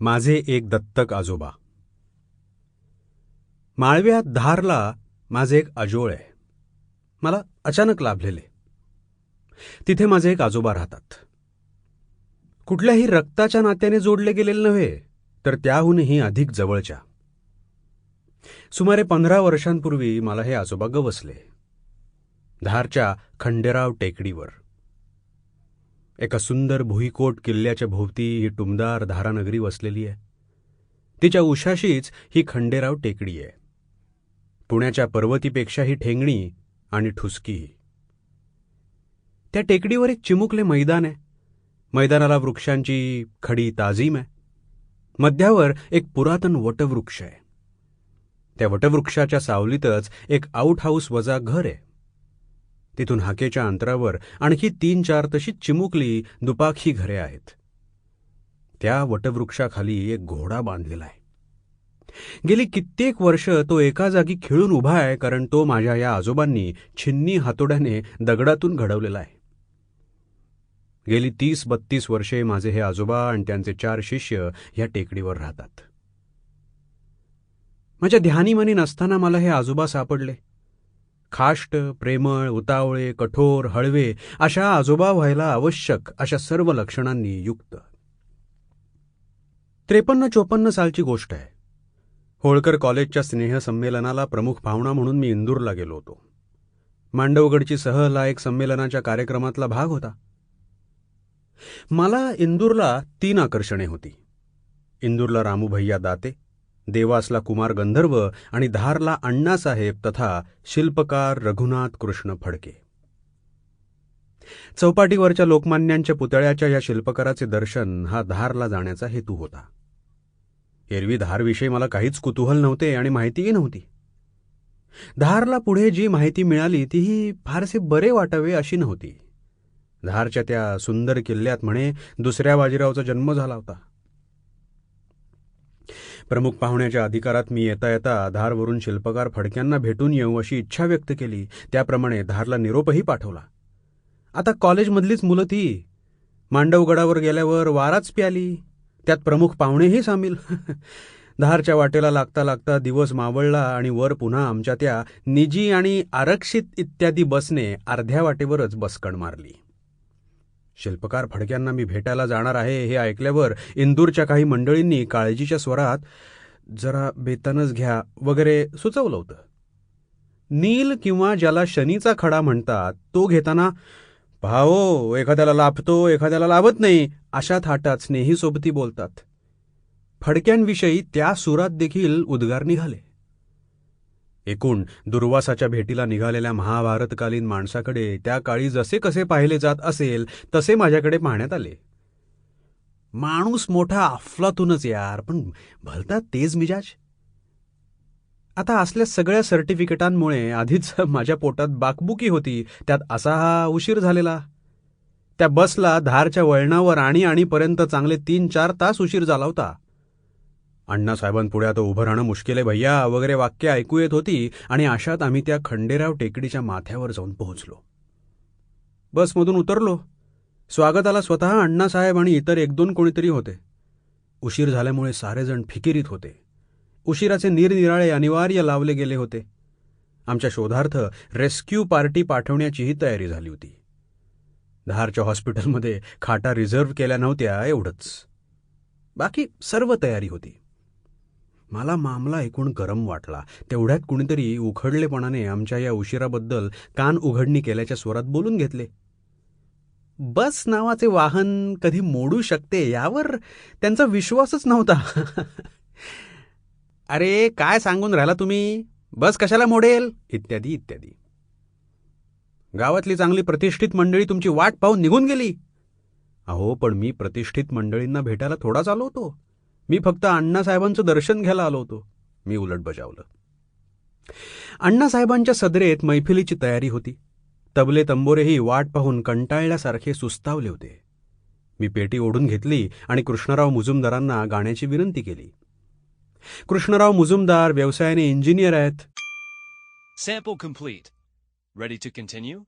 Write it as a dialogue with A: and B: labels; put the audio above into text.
A: माझे एक दत्तक आजोबा. माळव्यात धारला माझे एक अजोळ आहे. मला अचानक लाभलेले. तिथे माझे एक आजोबा राहतात. कुठल्याही रक्ताच्या नात्याने जोडले गेलेले नव्हे तर त्याहूनही अधिक जवळच्या. सुमारे पंधरा वर्षांपूर्वी मला हे आजोबा गवसले. धारच्या खंडेराव टेकडीवर. एका सुंदर भुईकोट किल्ल्याच्या भोवती ही टुमदार धारानगरी वसलेली आहे. तिच्या उशाशीच ही खंडेराव टेकडी आहे. पुण्याच्या पर्वतीपेक्षाही ठेंगणी आणि ठुसकी. त्या टेकडीवर एक चिमुकले मैदान आहे. मैदानाला वृक्षांची खडी ताजीम आहे. मध्यावर एक पुरातन वटवृक्ष आहे. त्या वटवृक्षाच्या सावलीतच एक आऊट हाऊस वजा घर आहे. तिथून हाकेच्या अंतरावर आणखी तीन चार तशी चिमुकली दुपाखी घरे आहेत. त्या वटवृक्षाखाली एक घोडा बांधलेला आहे. गेली कित्येक वर्ष तो एका जागी खिळून उभा आहे कारण तो माझ्या या आजोबांनी छिन्नी हातोड्याने दगडातून घडवलेला आहे. गेली तीस बत्तीस वर्षे माझे हे आजोबा आणि त्यांचे चार शिष्य या टेकडीवर राहतात. माझ्या ध्यानीमनी नसताना मला हे आजोबा सापडले. खाष्ट प्रेमळ उतावळे कठोर हळवे अशा आजोबा व्हायला आवश्यक अशा सर्व लक्षणांनी युक्त. त्रेपन्न चोपन्न सालची गोष्ट आहे. होळकर कॉलेजच्या स्नेहसंमेलनाला प्रमुख पाहुणा म्हणून मी इंदूरला गेलो होतो. मांडवगडची सहल हा एक संमेलनाच्या कार्यक्रमातला भाग होता. मला इंदूरला तीन आकर्षणे होती. इंदूरला रामूभैया दाते देवासला कुमार गंधर्व आणि धारला अण्णासाहेब तथा शिल्पकार रघुनाथ कृष्ण फडके. चौपाटीवरच्या लोकमान्यांच्या पुतळ्याच्या या शिल्पकाराचे दर्शन हा धारला जाण्याचा हेतू होता. एरवी धारविषयी मला काहीच कुतूहल नव्हते आणि माहितीही नव्हती. धारला पुढे जी माहिती मिळाली तीही फारसे बरे वाटावे अशी नव्हती. धारच्या त्या सुंदर किल्ल्यात म्हणे दुसऱ्या बाजीरावचा जन्म झाला होता. प्रमुख पाहुण्याच्या अधिकारात मी येता येता धारवरून शिल्पकार फडक्यांना भेटून येऊ अशी इच्छा व्यक्त केली. त्याप्रमाणे धारला निरोपही पाठवला. आता कॉलेजमधलीच मुलं ती. मांडवगडावर गेल्यावर वाराच प्याली. त्यात प्रमुख पाहुणेही सामील. धारच्या वाटेला लागता लागता दिवस मावळला आणि वर पुन्हा आमच्या त्या निजी आणि आरक्षित इत्यादी बसने अर्ध्या वाटेवरच बसकण मारली. शिल्पकार फडक्यांना मी भेटायला जाणार आहे हे ऐकल्यावर इंदूरच्या काही मंडळींनी काळजीच्या स्वरात जरा बेतनच घ्या वगैरे सुचवलं होतं. नील किंवा ज्याला शनीचा खडा म्हणतात तो घेताना भावो एखाद्याला लाभतो एखाद्याला लाभत नाही अशा थाटात स्नेहीसोबती बोलतात. फडक्यांविषयी त्या सुरात देखील उद्गार निघाले. एकूण दुर्वासाच्या भेटीला निघालेल्या महाभारतकालीन माणसाकडे त्या काळी जसे कसे पाहिले जात असेल तसे माझ्याकडे पाहण्यात आले. माणूस मोठा अफलातूनच यार पण भलता तेज मिजाज. आता असल्या सगळ्या सर्टिफिकेटांमुळे आधीच माझ्या पोटात बाकबुकी होती त्यात असा हा उशीर झालेला. त्या बसला धारच्या वळणावर आणि आणीपर्यंत चांगले तीन चार तास उशीर झाला होता. अण्णासाहेबांपुढे आता उभं राहणं मुश्किल आहे भैया. वगैरे वाक्य ऐकू येत होती आणि अशात आम्ही त्या खंडेराव टेकडीच्या माथ्यावर जाऊन पोहोचलो. बसमधून उतरलो. स्वागताला स्वतः अण्णासाहेब आणि इतर एक दोन कोणीतरी होते. उशीर झाल्यामुळे सारेजण फिकिरीत होते. उशिराचे निरनिराळे अनिवार्य लावले गेले होते. आमच्या शोधार्थ रेस्क्यू पार्टी पाठवण्याचीही तयारी झाली होती. धारच्या हॉस्पिटलमध्ये खाटा रिझर्व्ह केल्या नव्हत्या एवढंच. बाकी सर्व तयारी होती. मला मामला ऐकून गरम वाटला. तेवढ्यात कुणीतरी उखडलेपणाने आमच्या या उशिराबद्दल कान उघडणी केल्याच्या स्वरात बोलून घेतले. बस नावाचे वाहन कधी मोडू शकते यावर त्यांचा विश्वासच नव्हता. अरे काय सांगून राहिला तुम्ही? बस कशाला मोडेल? इत्यादी इत्यादी. गावातली चांगली प्रतिष्ठित मंडळी तुमची वाट पाहून निघून गेली. अहो पण मी प्रतिष्ठित मंडळींना भेटायला थोडाच आलो होतो. मी फक्त अण्णासाहेबांचं दर्शन घ्यायला आलो होतो. मी उलट बजावलं. अण्णासाहेबांच्या सदरेत मैफिलीची तयारी होती. तबले तंबोरेही वाट पाहून कंटाळल्यासारखे सुस्तावले होते. मी पेटी ओढून घेतली आणि कृष्णराव मुजुमदारांना गाण्याची विनंती केली. कृष्णराव मुजुमदार व्यवसायाने इंजिनियर आहेत.
B: Sample complete. Ready to continue?